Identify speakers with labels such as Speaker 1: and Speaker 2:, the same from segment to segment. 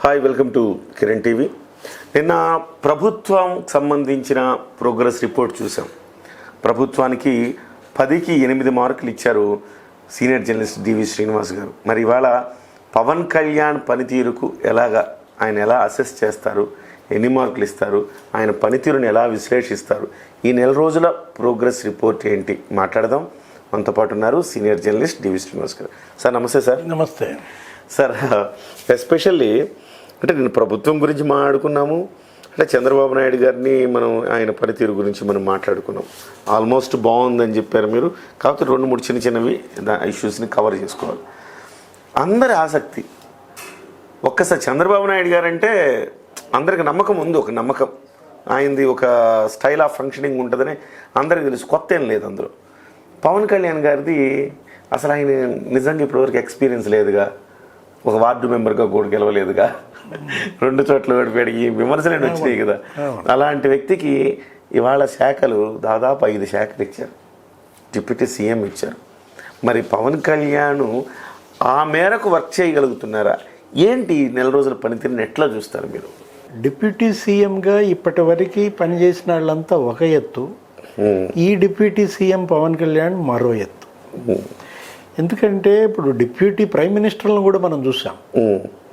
Speaker 1: Hi welcome to Kiran TV నిన్న ప్రభుత్వం సంబంధించిన ప్రోగ్రెస్ రిపోర్ట్ చూసాం ప్రభుత్వానికి పదికి ఎనిమిది మార్కులు ఇచ్చారు సీనియర్ జర్నలిస్ట్ డివి శ్రీనివాస్ గారు. మరి ఇవాళ పవన్ కళ్యాణ్ పనితీరుకు ఎలాగా ఆయన ఎలా అసెస్ చేస్తారు ఎన్ని మార్కులు ఇస్తారు ఆయన పనితీరుని ఎలా విశ్లేషిస్తారు ఈ నెల రోజుల ప్రోగ్రెస్ రిపోర్ట్ ఏంటి మాట్లాడదాం. మనతో పాటు ఉన్నారు సీనియర్ జర్నలిస్ట్ డివి శ్రీనివాస్ గారు. సార్ నమస్తే సార్.
Speaker 2: నమస్తే.
Speaker 1: సార్ ఎస్పెషల్లీ అంటే నేను ప్రభుత్వం గురించి మాట్లాడుకున్నాము అంటే చంద్రబాబు నాయుడు గారిని మనం ఆయన పనితీరు గురించి మనం మాట్లాడుకున్నాం. ఆల్మోస్ట్ బాగుందని చెప్పారు మీరు. కాకపోతే రెండు మూడు చిన్న చిన్నవి ఇష్యూస్ని కవర్ చేసుకోవాలి. అందరి ఆసక్తి. ఒక్కసారి చంద్రబాబు నాయుడు గారంటే అందరికి నమ్మకం ఉంది ఒక నమ్మకం. ఆయనది ఒక స్టైల్ ఆఫ్ ఫంక్షనింగ్ ఉంటుందని అందరికి తెలుసు. కొత్త ఏం లేదు అందులో. పవన్ కళ్యాణ్ గారిది అసలు ఆయన నిజంగా ఇప్పటివరకు ఎక్స్పీరియన్స్ లేదుగా. ఒక వార్డు మెంబర్గా కూడా గెలవలేదుగా. రెండు చోట్ల ఓడిపోయాడు. ఈ విమర్శలు వచ్చినాయి కదా. అలాంటి వ్యక్తికి ఇవాళ శాఖలు దాదాపు ఐదు శాఖలు ఇచ్చారు. డిప్యూటీ సీఎం ఇచ్చారు. మరి పవన్ కళ్యాణ్ ఆ మేరకు వర్క్ చేయగలుగుతున్నారా? ఏంటి నెల రోజుల పనితీరుని ఎట్లా చూస్తారు మీరు?
Speaker 2: డిప్యూటీ సీఎంగా ఇప్పటి వరకు పనిచేసిన వాళ్ళంతా ఒక ఎత్తు. ఈ డిప్యూటీ సీఎం పవన్ కళ్యాణ్ మరో ఎత్తు. ఎందుకంటే ఇప్పుడు డిప్యూటీ ప్రైమ్ మినిస్టర్లను కూడా మనం చూసాం.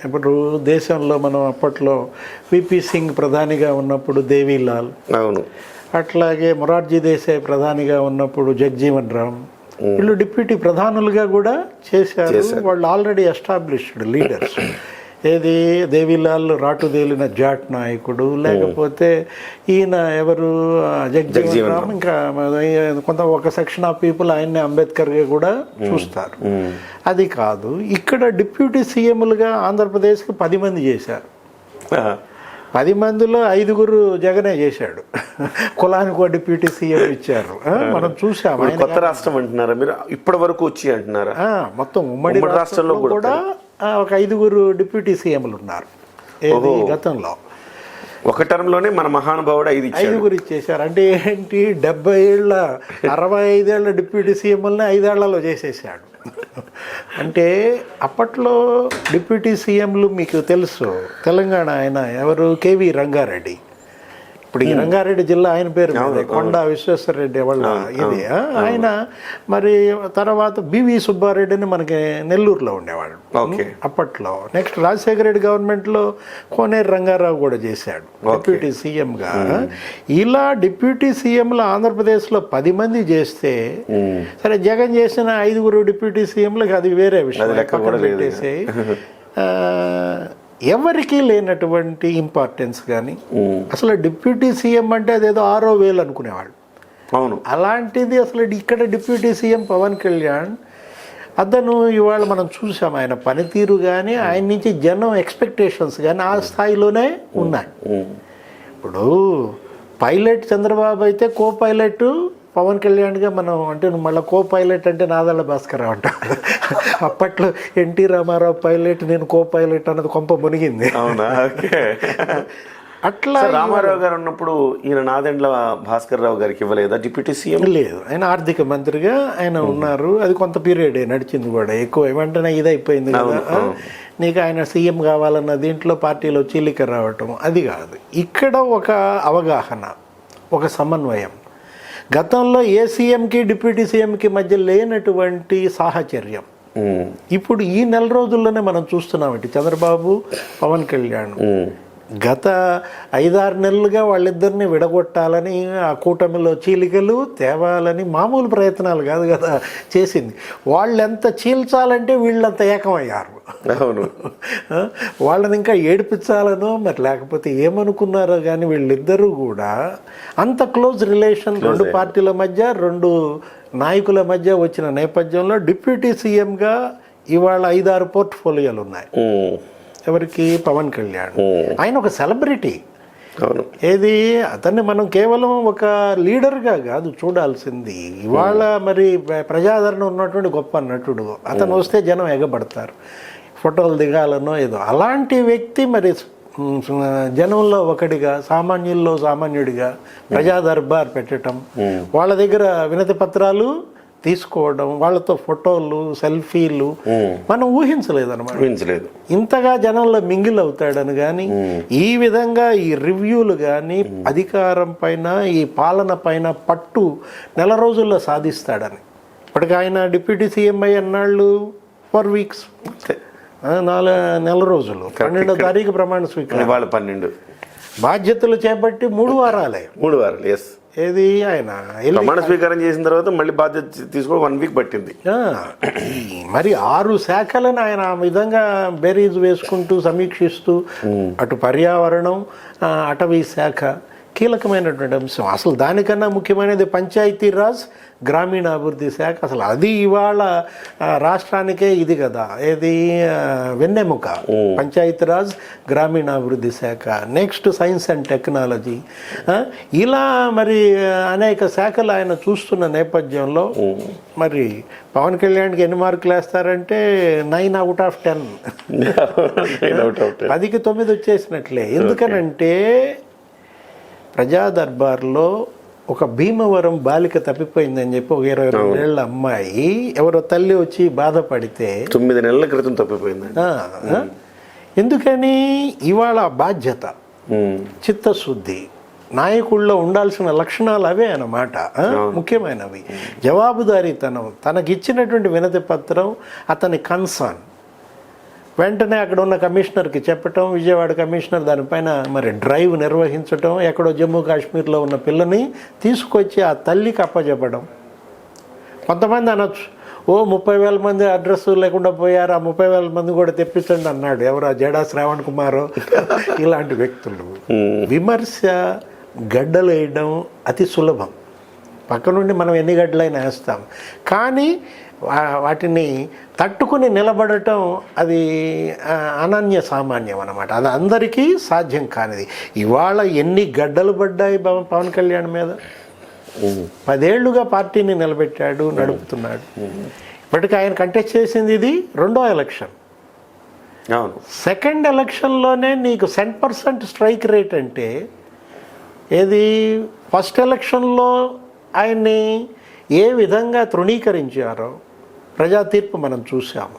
Speaker 2: ఇప్పుడు దేశంలో మనం అప్పట్లో విపి సింగ్ ప్రధానిగా ఉన్నప్పుడు దేవీలాల్
Speaker 1: అవును.
Speaker 2: అట్లాగే మొరార్జీ దేశాయ్ ప్రధానిగా ఉన్నప్పుడు జగ్జీవన్ రామ్. వీళ్ళు డిప్యూటీ ప్రధానులుగా కూడా చేశారు. వాళ్ళు ఆల్రెడీ ఎస్టాబ్లిష్డ్ లీడర్స్. ఏది? దేవిలాల్ రాటుదేలిన జాట్ నాయకుడు. లేకపోతే ఈయన ఎవరు? జగ్జీవన్ రామ్. ఇంకా కొంత ఒక సెక్షన్ ఆఫ్ పీపుల్ ఆయన్ని అంబేద్కర్గా కూడా చూస్తారు. అది కాదు. ఇక్కడ డిప్యూటీ సీఎంలుగా ఆంధ్రప్రదేశ్కి పది మంది చేశారు. పది మందిలో ఐదుగురు జగనే చేశాడు. కులానికి ఒక డిప్యూటీ సీఎం ఇచ్చారు. మనం చూసాం
Speaker 1: ఇప్పుడు
Speaker 2: ఆయన
Speaker 1: కొత్త రాష్ట్రం అంటున్నారా మీరు? ఇప్పటి వరకు వచ్చి అంటున్నారా?
Speaker 2: మొత్తం ఉమ్మడి రాష్ట్రంలో కూడా ఒక ఐదుగురు డిప్యూటీ సీఎంలు ఉన్నారు ఏది గతంలో?
Speaker 1: ఒక టర్మ్లోనే మన మహానుభావుడు ఐదు
Speaker 2: ఐదుగురు ఇచ్చేశారు. అంటే ఏంటి? డెబ్బై ఏళ్ళ అరవై ఐదేళ్ళ డిప్యూటీ సీఎంలని ఐదేళ్ళలో చేసేసాడు అంటే అప్పట్లో డిప్యూటీ సీఎంలు మీకు తెలుసు. తెలంగాణ ఆయన ఎవరు? K V Ranga Reddy. ఇప్పుడు ఈ రంగారెడ్డి జిల్లా ఆయన పేరు. కొండా విశ్వేశ్వరరెడ్డి వాళ్ళ ఇది. ఆయన మరి తర్వాత బివి సుబ్బారెడ్డిని మనకి నెల్లూరులో ఉండేవాడు.
Speaker 1: ఓకే.
Speaker 2: అప్పట్లో. నెక్స్ట్ రాజశేఖర రెడ్డి గవర్నమెంట్లో కోనేరు రంగారావు కూడా చేశాడు. డిప్యూటీ సీఎంగా. ఇలా డిప్యూటీ సీఎంలు ఆంధ్రప్రదేశ్లో పది మంది చేస్తే సరే జగన్ చేసిన ఐదుగురు డిప్యూటీ సీఎంలకు అది వేరే విషయం. పెట్టేసి ఎవరికీ లేనటువంటి ఇంపార్టెన్స్ కానీ అసలు డిప్యూటీ సీఎం అంటే అదేదో ఆరో వేలు అనుకునేవాళ్ళు.
Speaker 1: అవును.
Speaker 2: అలాంటిది అసలు ఇక్కడ డిప్యూటీ సీఎం పవన్ కళ్యాణ్ అతను ఇవాళ మనం చూసాం ఆయన పనితీరు కానీ ఆయన నుంచి జనం ఎక్స్పెక్టేషన్స్ కానీ ఆ స్థాయిలోనే ఉన్నాయి. ఇప్పుడు పైలట్ చంద్రబాబు అయితే కో పైలట్ పవన్ కళ్యాణ్గా మనం అంటే మళ్ళీ కో పైలట్ అంటే నాదళ్ళ భాస్కర్ అంట. అప్పట్లో ఎన్టీ రామారావు పైలట్ నేను కో పైలట్ అన్నది కొంప మునిగింది.
Speaker 1: అవునా? ఓకే.
Speaker 2: అట్లా
Speaker 1: రామారావు గారు ఉన్నప్పుడు ఈయన నాదెండ్ల భాస్కర్ రావు గారికి ఇవ్వలేదా? Deputy CM?
Speaker 2: లేదు. ఆయన ఆర్థిక మంత్రిగా ఆయన ఉన్నారు. అది కొంత పీరియడ్ నడిచింది కూడా. ఎక్కువ వెంటనే ఇది అయిపోయింది కదా? నీకు ఆయన సీఎం కావాలన్న దీంట్లో పార్టీలో చీలిక రావటం అది కాదు. ఇక్కడ ఒక అవగాహన ఒక సమన్వయం. గతంలో ఏ సీఎంకి డిప్యూటీ సీఎంకి మధ్య లేనటువంటి సాహచర్యం. ఇప్పుడు ఈ నెల రోజుల్లోనే మనం చూస్తున్నాం చంద్రబాబు పవన్ కళ్యాణ్. గత ఐదారు నెలలుగా వాళ్ళిద్దరిని విడగొట్టాలని ఆ కూటమిలో చీలికలు తేవాలని మామూలు ప్రయత్నాలు కాదు కదా చేసింది. వాళ్ళు ఎంత చీల్చాలంటే వీళ్ళంత ఏకమయ్యారు.
Speaker 1: అవును.
Speaker 2: వాళ్ళని ఇంకా ఏడిపించాలనో మరి లేకపోతే ఏమనుకున్నారో కానీ వీళ్ళిద్దరూ కూడా అంత క్లోజ్ రిలేషన్ రెండు పార్టీల మధ్య రెండు నాయకుల మధ్య వచ్చిన నేపథ్యంలో డిప్యూటీ సీఎంగా ఇవాళ ఐదారు పోర్ట్ఫోలియోలు ఉన్నాయి ఎవరికి? పవన్ కళ్యాణ్. ఆయన ఒక సెలబ్రిటీ. ఏది? అతన్ని మనం కేవలం ఒక లీడర్గా కాదు చూడాల్సింది. ఇవాళ మరి ప్ర- ప్రజాదరణ ఉన్నటువంటి గొప్ప నటుడు. అతను వస్తే జనం ఎగబడతారు. ఫోటోలు దిగాలనో ఏదో. అలాంటి వ్యక్తి మరి జనంలో ఒకటిగా సామాన్యుల్లో సామాన్యుడిగా ప్రజా దర్బార్ పెట్టడం వాళ్ళ దగ్గర వినతి పత్రాలు తీసుకోవడం వాళ్ళతో ఫోటోలు సెల్ఫీలు మనం ఊహించలేదు అనమాట
Speaker 1: ఊహించలేదు.
Speaker 2: ఇంతగా జనంలో మింగిల్ అవుతాడని కానీ ఈ విధంగా ఈ రివ్యూలు కానీ అధికారం పైన ఈ పాలన పైన పట్టు నెల రోజుల్లో సాధిస్తాడని. ఇప్పటికి ఆయన డిప్యూటీ సీఎం అయ్యి అన్నాళ్ళు ఫోర్ వీక్స్. నాలుగు నెల రోజులు. పన్నెండో తారీఖు ప్రమాణ స్వీకారం.
Speaker 1: ఇవాళ పన్నెండు.
Speaker 2: బాధ్యతలు చేపట్టి మూడు వారాలే.
Speaker 1: మూడు వారాలు ఎస్
Speaker 2: ఏది ఆయన?
Speaker 1: ప్రమాణ స్వీకారం చేసిన తర్వాత మళ్ళీ బాధ్యత తీసుకోవడం వన్ వీక్ పట్టింది.
Speaker 2: మరి ఆరు శాఖలను ఆయన ఆ విధంగా బెరీజ్ వేసుకుంటూ సమీక్షిస్తూ అటు పర్యావరణం అటవీ శాఖ కీలకమైనటువంటి అంశం. అసలు దానికన్నా ముఖ్యమైనది పంచాయతీరాజ్ గ్రామీణాభివృద్ధి శాఖ. అసలు అది ఇవాళ రాష్ట్రానికే ఇది కదా. ఏది వెన్నెముక. పంచాయతీరాజ్ గ్రామీణాభివృద్ధి శాఖ. Next science and technology. ఇలా మరి అనేక శాఖలు ఆయన చూస్తున్న నేపథ్యంలో మరి పవన్ కళ్యాణ్కి ఎన్ని మార్కులు వేస్తారంటే నైన్ అవుట్ ఆఫ్ టెన్. పదికి తొమ్మిది వచ్చేసినట్లే. ఎందుకనంటే ప్రజా దర్బార్లో ఒక భీమవరం బాలిక తప్పిపోయిందని చెప్పి ఒక ఇరవై రెండేళ్ళ అమ్మాయి ఎవరో తల్లి వచ్చి బాధపడితే
Speaker 1: తొమ్మిది నెలల క్రితం
Speaker 2: ఆ, ఎందుకని? ఇవాళ బాధ్యత. చిత్తశుద్ధి నాయకుల్లో ఉండాల్సిన లక్షణాలు అవే అన్నమాట? ముఖ్యమైనవి. జవాబుదారీతనం తనకిచ్చినటువంటి వినతి పత్రం అతని కన్సర్న్. వెంటనే అక్కడ ఉన్న కమిషనర్కి చెప్పటం విజయవాడ కమిషనర్ దానిపైన మరి డ్రైవ్ నిర్వహించటం ఎక్కడో జమ్మూ కాశ్మీర్లో ఉన్న పిల్లని తీసుకొచ్చి ఆ తల్లికి అప్పచెప్పడం కొంతమంది అనొచ్చు ఓ ముప్పై వేల మంది అడ్రస్ లేకుండా పోయారు ఆ ముప్పై వేల మంది కూడా తెప్పించండి అన్నాడు. ఎవరు ఆ జడా శ్రావణ్ కుమార్? ఇలాంటి వ్యక్తులు. విమర్శ గడ్డలేయడం అతి సులభం. పక్క నుండి మనం ఎన్ని గడ్డలైనా వేస్తాం. కానీ వాటిని తట్టుకుని నిలబడటం అది అనన్య సామాన్యం అన్నమాట. అది అందరికీ సాధ్యం కానిది. ఇవాళ ఎన్ని గడ్డలు పడ్డాయి పవన్ కళ్యాణ్ మీద? పదేళ్ళుగా పార్టీని నిలబెట్టాడు నడుపుతున్నాడు. ఇప్పటికి ఆయన కంటెస్ట్ చేసింది ఇది రెండో ఎలక్షన్.
Speaker 1: అవును.
Speaker 2: సెకండ్ ఎలక్షన్లోనే నీకు సెంట్ పర్సెంట్ స్ట్రైక్ రేట్ అంటే ఏది? ఫస్ట్ ఎలక్షన్లో ఆయన్ని ఏ విధంగా తృణీకరించారో ప్రజా తీర్పు మనం చూసాము?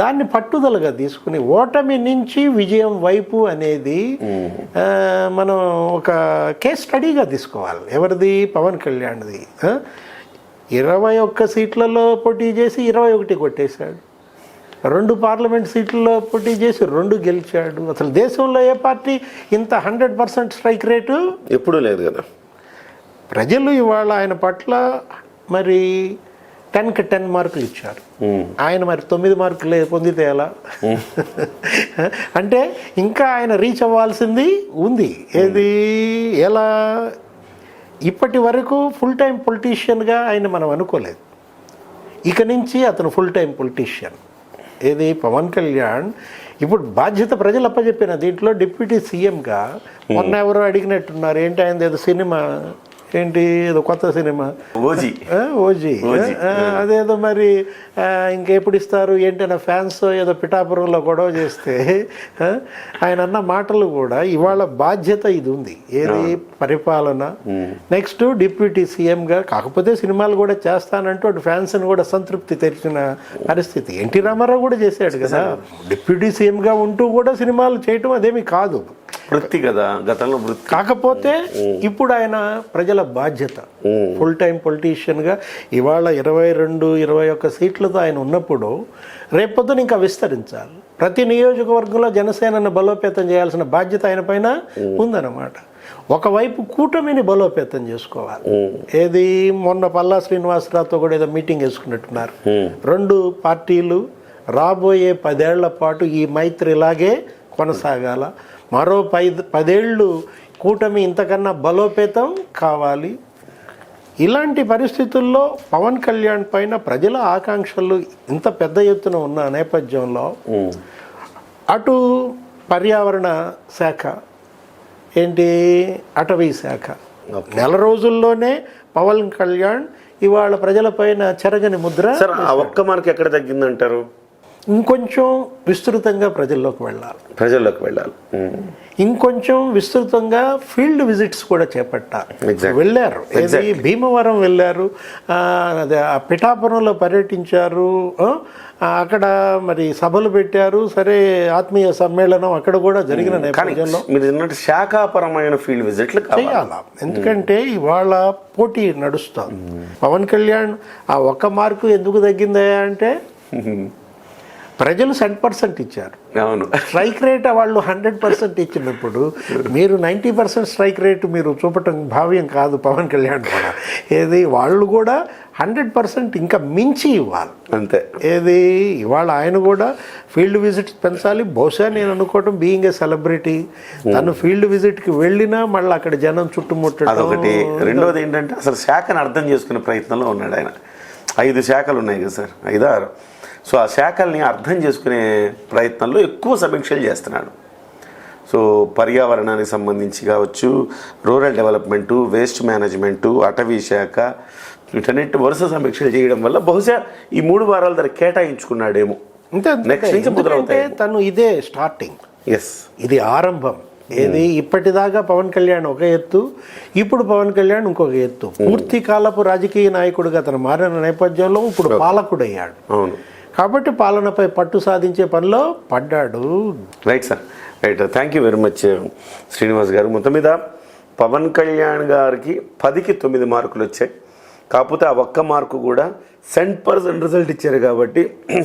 Speaker 2: దాన్ని పట్టుదలగా తీసుకుని ఓటమి నుంచి విజయం వైపు అనేది మనం ఒక కేస్ స్టడీగా తీసుకోవాలి. ఎవరిది? పవన్ కళ్యాణ్ది? ఇరవై ఒక్క సీట్లలో పోటీ చేసి ఇరవై ఒకటి కొట్టేశాడు. రెండు పార్లమెంట్ సీట్లలో పోటీ చేసి రెండు గెలిచాడు. అసలు దేశంలో ఏ పార్టీ ఇంత హండ్రెడ్ పర్సెంట్ స్ట్రైక్ రేటు?
Speaker 1: ఎప్పుడూ లేదు కదా.
Speaker 2: ప్రజలు ఇవాళ ఆయన పట్ల మరి టెన్కి టెన్ మార్కులు ఇచ్చారు. ఆయన మరి తొమ్మిది మార్కులు పొందితే ఎలా? అంటే ఇంకా ఆయన రీచ్ అవ్వాల్సింది ఉంది. ఏది? ఎలా? ఇప్పటి వరకు ఫుల్ టైం పొలిటీషియన్గా ఆయన మనం అనుకోలేదు. ఇక నుంచి అతను ఫుల్ టైం పొలిటీషియన్ ఏది? పవన్ కళ్యాణ్. ఇప్పుడు బాధ్యత ప్రజలు అప్పచెప్పిన దీంట్లో డిప్యూటీ సీఎంగా మొన్న ఎవరో అడిగినట్టున్నారు. ఏంటి ఆయన ఏదో సినిమా? ఏంటి? ఏదో కొత్త సినిమా.
Speaker 1: ఓజీ.
Speaker 2: ఓజీ. అదేదో మరి ఇంకెప్పుడు ఇస్తారు? ఏంటన్నా ఫ్యాన్స్ ఏదో పిఠాపురంలో గొడవ చేస్తే ఆయన అన్న మాటలు కూడా ఇవాళ బాధ్యత ఇది ఉంది. ఏది? పరిపాలన. నెక్స్ట్ డిప్యూటీ సీఎంగా కాకపోతే సినిమాలు కూడా చేస్తానంటూ అటు ఫ్యాన్స్ని కూడా సంతృప్తి తెరిచిన పరిస్థితి. ఎన్టీ రామారావు కూడా చేశాడు కదా. డిప్యూటీ సీఎంగా ఉంటూ కూడా సినిమాలు చేయటం అదేమి కాదు.
Speaker 1: వృత్తి కదా గతంలో వృత్తి.
Speaker 2: కాకపోతే ఇప్పుడు ఆయన ప్రజల బాధ్యత. ఫుల్ టైం పొలిటీషియన్గా ఇవాళ ఇరవై రెండు ఇరవై ఒక్క సీట్లతో ఆయన ఉన్నప్పుడు రేపొద్దున ఇంకా విస్తరించాలి. ప్రతి నియోజకవర్గంలో జనసేనను బలోపేతం చేయాల్సిన బాధ్యత ఆయన పైన ఉందన్నమాట. ఒకవైపు కూటమిని బలోపేతం చేసుకోవాలి. ఏది మొన్న పల్లా శ్రీనివాసరావుతో కూడా ఏదో మీటింగ్ వేసుకున్నట్టున్నారు. రెండు పార్టీలు రాబోయే పదేళ్ళ పాటు ఈ మైత్రి ఇలాగే కొనసాగాల. మరో పై పదేళ్ళు కూటమి ఇంతకన్నా బలోపేతం కావాలి. ఇలాంటి పరిస్థితుల్లో పవన్ కళ్యాణ్ పైన ప్రజల ఆకాంక్షలు ఇంత పెద్ద ఎత్తున ఉన్న నేపథ్యంలో అటు పర్యావరణ శాఖ ఏంటి అటవీ శాఖ. నెల రోజుల్లోనే పవన్ కళ్యాణ్ ఇవాళ ప్రజలపైన చెరగని ముద్ర
Speaker 1: సార్ ఆ ఒక్క మార్క్ ఎక్కడ తగ్గిందంటారు?
Speaker 2: ఇంకొంచెం విస్తృతంగా ప్రజల్లోకి వెళ్ళాలి.
Speaker 1: ప్రజల్లోకి వెళ్ళాలి.
Speaker 2: ఇంకొంచెం విస్తృతంగా ఫీల్డ్ విజిట్స్ కూడా చేపట్టాలి. వెళ్ళారు. ఏది భీమవరం వెళ్ళారు. పిఠాపురంలో పర్యటించారు. అక్కడ మరి సభలు పెట్టారు. సరే ఆత్మీయ సమ్మేళనం అక్కడ కూడా జరిగిన నేపథ్యంలో
Speaker 1: మీరు శాఖాపరమైన ఫీల్డ్ విజిట్లు
Speaker 2: చేయాల? ఎందుకంటే ఇవాళ పోటీ నడుస్తుంది. పవన్ కళ్యాణ్ ఆ ఒక్క మార్కు ఎందుకు తగ్గిందయ్యా అంటే ప్రజలు సెంట్ పర్సెంట్ ఇచ్చారు.
Speaker 1: అవును.
Speaker 2: స్ట్రైక్ రేట్ వాళ్ళు హండ్రెడ్ పర్సెంట్ ఇచ్చినప్పుడు మీరు నైంటీ పర్సెంట్ స్ట్రైక్ రేట్ మీరు చూపటం భావ్యం కాదు పవన్ కళ్యాణ్ కూడా. ఏది వాళ్ళు కూడా హండ్రెడ్ పర్సెంట్ ఇంకా మించి ఇవ్వాలి.
Speaker 1: అంతే.
Speaker 2: ఏది ఇవాళ ఆయన కూడా ఫీల్డ్ విజిట్స్ పెంచాలి. బహుశా నేను అనుకోవటం బీయింగ్ ఏ సెలబ్రిటీ తను ఫీల్డ్ విజిట్కి వెళ్ళినా మళ్ళీ అక్కడ జనం చుట్టుముట్టడం.
Speaker 1: అదొకటి. రెండోది ఏంటంటే అసలు శాఖను అర్థం చేసుకునే ప్రయత్నంలో ఉన్నాడు ఆయన. ఐదు శాఖలు ఉన్నాయి కదా సార్. ఐదు ఆరు సో ఆ శాఖల్ని అర్థం చేసుకునే ప్రయత్నంలో ఎక్కువ సమీక్షలు చేస్తున్నాడు. సో పర్యావరణానికి సంబంధించి కావచ్చు రూరల్ డెవలప్మెంటు వేస్ట్ మేనేజ్మెంటు అటవీ శాఖ వీటన్నిటి వరుస సమీక్షలు చేయడం వల్ల బహుశా ఈ మూడు వారాల ధర కేటాయించుకున్నాడేమో. మొదలవుతాయి.
Speaker 2: తను ఇదే స్టార్టింగ్
Speaker 1: ఎస్
Speaker 2: ఇది ఆరంభం. ఏది? ఇప్పటిదాకా పవన్ కళ్యాణ్ ఒక ఎత్తు ఇప్పుడు పవన్ కళ్యాణ్ ఇంకొక ఎత్తు. పూర్తి కాలపు రాజకీయ నాయకుడిగా అతను మారిన నేపథ్యంలో ఇప్పుడు పాలకుడయ్యాడు.
Speaker 1: అవును.
Speaker 2: కాబట్టి పాలనపై పట్టు సాధించే పనిలో పడ్డాడు.
Speaker 1: Right sir right thank you very much Srinivas గారు. మొత్తం మీద పవన్ కళ్యాణ్ గారికి పదికి తొమ్మిది మార్కులు వచ్చాయి. కాకపోతే ఆ ఒక్క మార్కు కూడా సెంట్ పర్సెంట్ రిజల్ట్ ఇచ్చారు కాబట్టి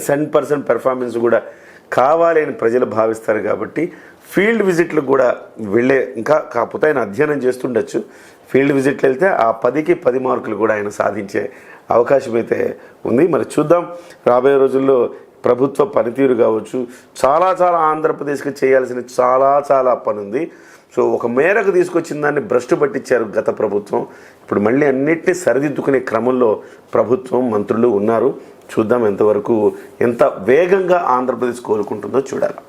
Speaker 1: సెంట్ పర్సెంట్ పెర్ఫార్మెన్స్ కూడా కావాలి అని ప్రజలు భావిస్తారు కాబట్టి ఫీల్డ్ విజిట్లకు కూడా వెళ్ళే ఇంకా కాకపోతే ఆయన అధ్యయనం చేస్తుండొచ్చు. ఫీల్డ్ విజిట్లు వెళ్తే ఆ పదికి పది మార్కులు కూడా ఆయన సాధించే అవకాశం అయితే ఉంది. మరి చూద్దాం. రాబోయే రోజుల్లో ప్రభుత్వ పనితీరు కావచ్చు చాలా చాలా ఆంధ్రప్రదేశ్కి చేయాల్సిన చాలా చాలా పని ఉంది సో ఒక మేరకు తీసుకొచ్చిన దాన్ని భ్రష్టు పట్టించారు గత ప్రభుత్వం. ఇప్పుడు మళ్ళీ అన్నిటినీ సరిదిద్దుకునే క్రమంలో ప్రభుత్వం మంత్రులు ఉన్నారు. చూద్దాం ఎంతవరకు ఎంత వేగంగా ఆంధ్రప్రదేశ్ కోలుకుంటుందో చూడాలి.